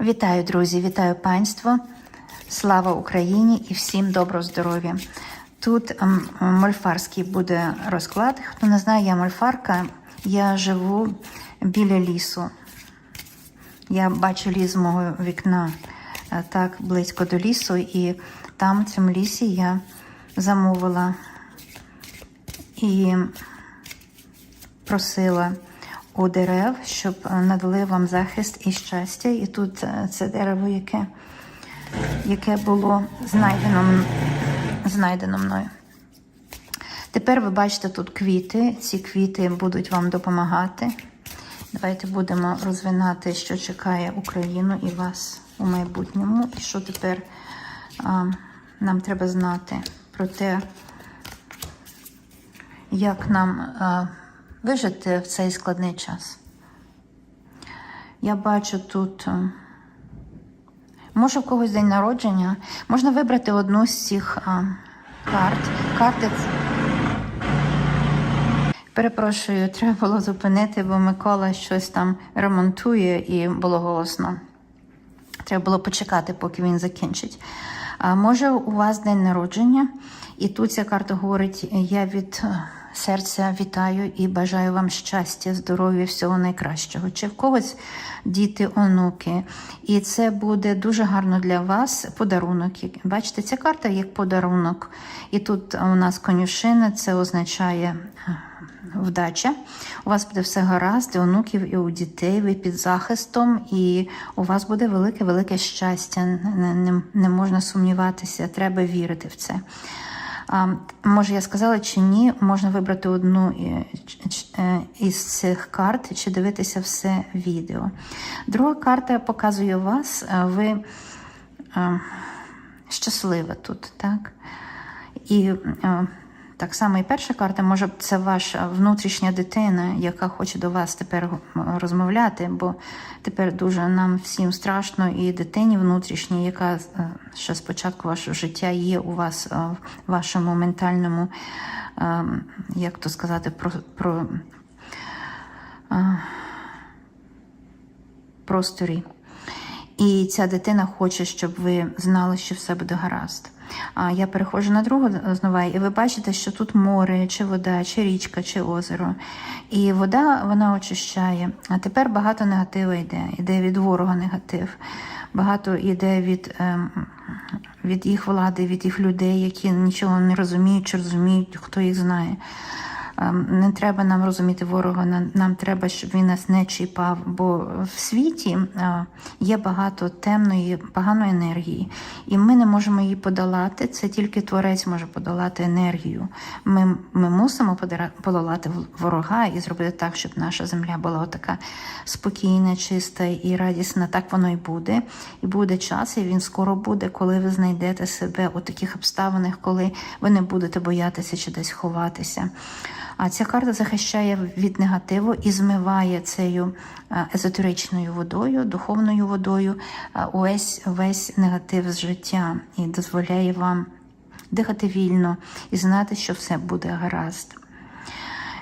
Вітаю, друзі, вітаю панство. Слава Україні і всім доброго здоров'я. Тут ем, мольфарський буде розклад. Хто не знає, я мольфарка. Я живу біля лісу. Я бачу ліс з мого вікна е, так близько до лісу, і там, в цьому лісі, я замовила і просила у дерев, щоб е, надали вам захист і щастя. І тут е, це дерево, яке, яке було знайдено, знайдено мною. Тепер ви бачите тут квіти. Ці квіти будуть вам допомагати. Давайте будемо розвинати, що чекає Україну і вас у майбутньому. І що тепер а, нам треба знати про те, як нам а, вижити в цей складний час. Я бачу тут, може, в когось день народження, можна вибрати одну з цих а, карт. Карти Перепрошую, треба було зупинити, бо Микола щось там ремонтує і було голосно. Треба було почекати, поки він закінчить. А може, у вас день народження, і тут ця карта говорить: я від е, серця вітаю і бажаю вам щастя, здоров'я, всього найкращого. Чи в когось діти, онуки. І це буде дуже гарно для вас подарунок. Бачите, ця карта як подарунок. І тут у нас конюшина, це означає е, вдача. У вас буде все гаразд, і онуків, і у дітей, ви під захистом, і у вас буде велике-велике щастя. Не, не, не можна сумніватися, треба вірити в це. Може, я сказала чи ні, можна вибрати одну е, із цих карт чи дивитися все відео. Друга карта показує вас, ви щаслива тут, так? І так само і перша карта, може, це ваша внутрішня дитина, яка хоче до вас тепер розмовляти, бо тепер дуже нам всім страшно, і дитині внутрішній, яка е, ще з початку вашого життя є у вас е, в вашому ментальному, е, як то сказати, про. про просторі. І ця дитина хоче, щоб ви знали, що все буде гаразд. Я переходжу на другу знову, і ви бачите, що тут море, чи вода, чи річка, чи озеро. І вода вона очищає. А тепер багато негативу йде. Йде від ворога негатив. Багато йде від, ем, від їх влади, від їх людей, які нічого не розуміють, чи розуміють, хто їх знає. Ем, Не треба нам розуміти ворога, нам, треба, щоб він нас не чіпав. Бо в світі е, є багато темної, поганої енергії, і ми не можемо її подолати. Це тільки творець може подолати енергію. Ми, ми мусимо подолати ворога і зробити так, щоб наша земля була така спокійна, чиста і радісна. Так воно і буде. І буде час, і він скоро буде, коли ви знайдете себе у таких обставинах, коли ви не будете боятися чи десь ховатися. А ця карта захищає від негативу і змиває цією е, езотеричною водою, духовною водою е, увесь весь негатив з життя і дозволяє вам дихати вільно і знати, що все буде гаразд.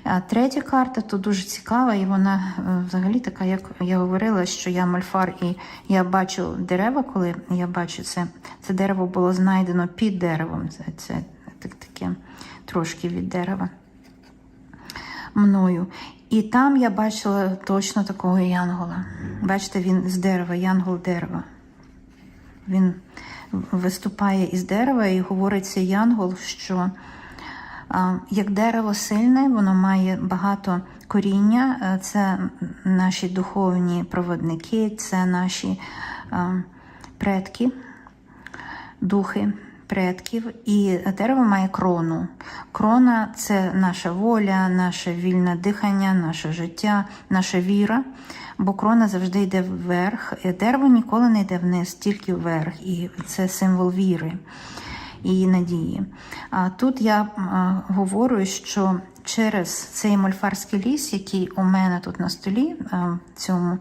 А третя карта тут дуже цікава, і вона е, взагалі така, як я говорила, що я мальфар, і я бачу дерева, коли я бачу це. Це дерево було знайдено під деревом. Це, це так, таке трошки від дерева мною. І там я бачила точно такого янгола. Бачите, він з дерева, янгол дерева. Він виступає із дерева і говорить цей янгол, що а, як дерево сильне, воно має багато коріння. Е, Це наші духовні проводники, це наші а, предки, духи предків. І дерево має крону. Крона це наша воля, наше вільне дихання, наше життя, наша віра. Бо крона завжди йде вверх. Дерево ніколи не йде вниз, тільки вверх. І це символ віри і надії. А тут я говорю, що через цей мольфарський ліс, який у мене тут на столі, цьому.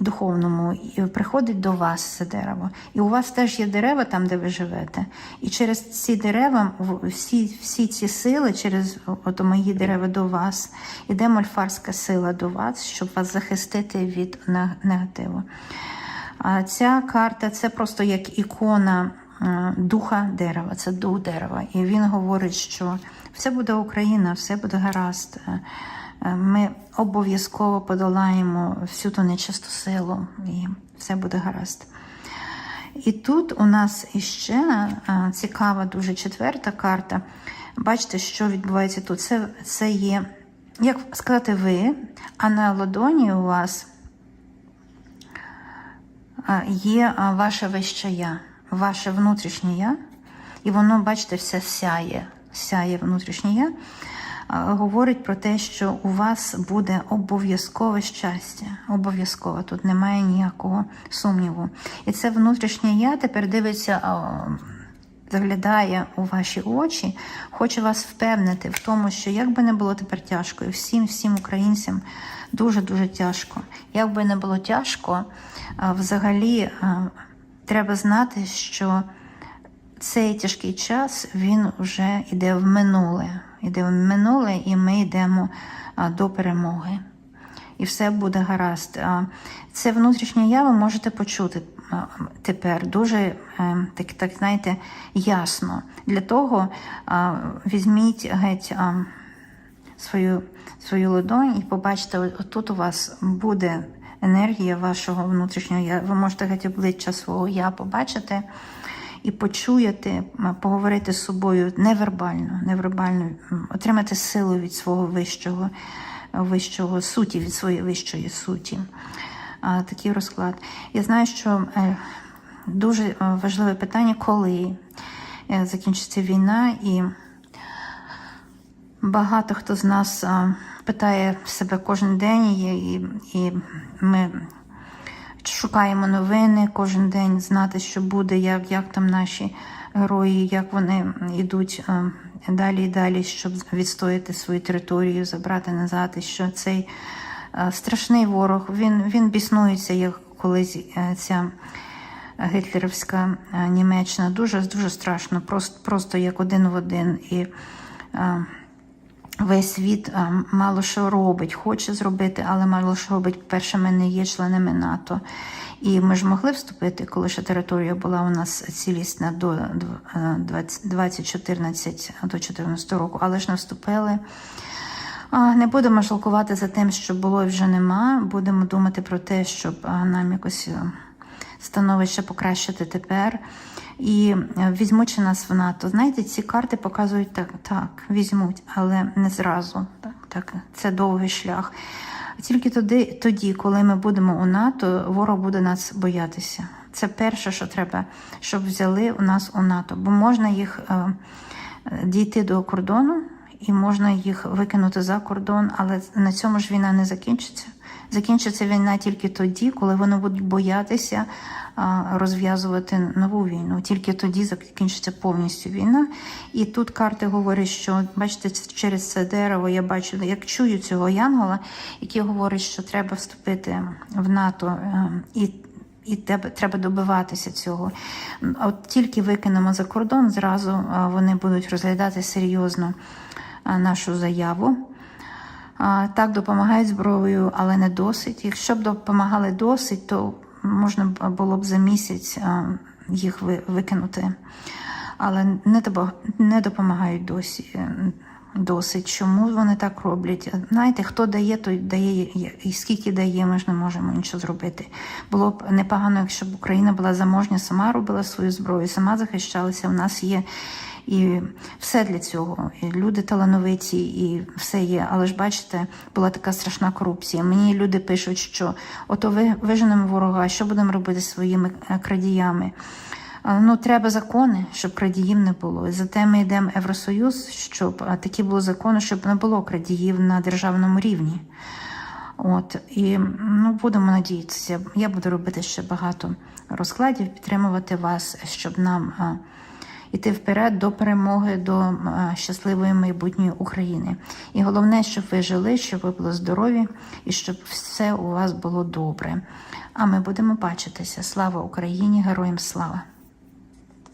Духовному приходить до вас це дерево. І у вас теж є дерева там, де ви живете. І через ці дерева, всі, всі ці сили, через от мої дерева до вас, іде мольфарська сила до вас, щоб вас захистити від негативу. А ця карта це просто як ікона духа дерева, це дух дерева. І він говорить, що все буде Україна, все буде гаразд. Е, е, Ми обов'язково подолаємо всю ту нечисту силу, і все буде гаразд. І тут у нас іще е, цікава дуже четверта карта. Бачите, що відбувається тут. Це, це є, як сказати, ви, а на ладоні у вас є а, ваше вище я, ваше внутрішнє я, і воно, бачите, все сяє, сяє внутрішнє я, говорить про те, що у вас буде обов'язкове щастя. Обов'язково, тут немає ніякого сумніву. І це внутрішнє я тепер дивиться. Заглядає у ваші очі, хоче вас впевнити в тому, що як би не було тепер тяжко, і всім, всім українцям дуже-дуже тяжко. Як би не було тяжко, взагалі треба знати, що цей тяжкий час він вже йде в минуле. Йде в минуле, і ми йдемо до перемоги. І все буде гаразд. Це внутрішнє я ви можете почути тепер дуже е, так, так знаєте, ясно. Для того візьміть геть свою, свою ладонь і побачите, тут у вас буде енергія вашого внутрішнього я. Ви можете геть обличчя свого я побачити і почуєте, м, поговорити з собою невербально, невербально, отримати силу від свого вищого, вищого суті, від своєї вищої суті. Такий розклад. Я знаю, що е, дуже е, важливе питання, коли е, закінчиться війна, і багато хто з нас питає себе кожен день, і, і ми шукаємо новини кожен день, знати, що буде, як, як там наші герої, як вони йдуть а, далі і далі, щоб відстояти свою територію, забрати назад, і що цей а, страшний ворог, він, він біснується, як колись е, ця гітлерівська е, Німеччина. Дуже дуже страшно, просто, просто як один в один. І е, весь світ мало що робить, хоче зробити, але мало що робить. Перше, ми не є членами НАТО. І ми ж могли вступити, коли ще територія була у нас цілісна до е, 2014 до 2014 року, але ж не вступили. Не будемо жалкувати за тим, що було і вже нема. Будемо думати про те, щоб нам якось е, становище покращити тепер. І е, візьмуть нас в НАТО. Знаєте, ці карти показують так, так, візьмуть, але не зразу. Так, так, це довгий шлях. Тільки тоді, тоді, коли ми будемо у НАТО, ворог буде нас боятися. Це перше, що треба, щоб взяли у нас у НАТО, бо можна їх е, дійти до кордону і можна їх викинути за кордон, але на цьому ж війна не закінчиться. Закінчиться війна тільки тоді, коли вони будуть боятися розв'язувати нову війну. Тільки тоді закінчиться повністю війна. І тут карти говорять, що бачите, через це дерево я бачу, як чую цього янгола, який говорить, що треба вступити в НАТО е, і. І треба добиватися цього. От тільки викинемо за кордон, зразу вони будуть розглядати серйозно нашу заяву. Так, допомагають зброєю, але не досить. Якщо б допомагали досить, то можна було б за місяць їх викинути. Але не, допомагають досі. е, Досить. Чому вони так роблять? Знаєте, хто дає, той дає, і скільки дає, ми ж не можемо нічого зробити. Було б непогано, якщо б Україна була заможня, сама робила свою зброю, сама захищалася. У нас є і все для цього. І люди талановиті, і все є. Але ж бачите, була така страшна корупція. Мені люди пишуть, що ото ви виженемо ворога, що будемо робити своїми е, крадіями. Ну, треба закони, щоб крадіїв не було. І Зате ми йдемо в Євросоюз, щоб такі були закони, щоб не було крадіїв на державному рівні. От і ну будемо надіятися. Я буду робити ще багато розкладів, підтримувати вас, щоб нам іти вперед до перемоги, до е, щасливої майбутньої України. І головне, щоб ви жили, щоб ви були здорові і щоб все у вас було добре. А ми будемо бачитися. Слава Україні! Героям слава!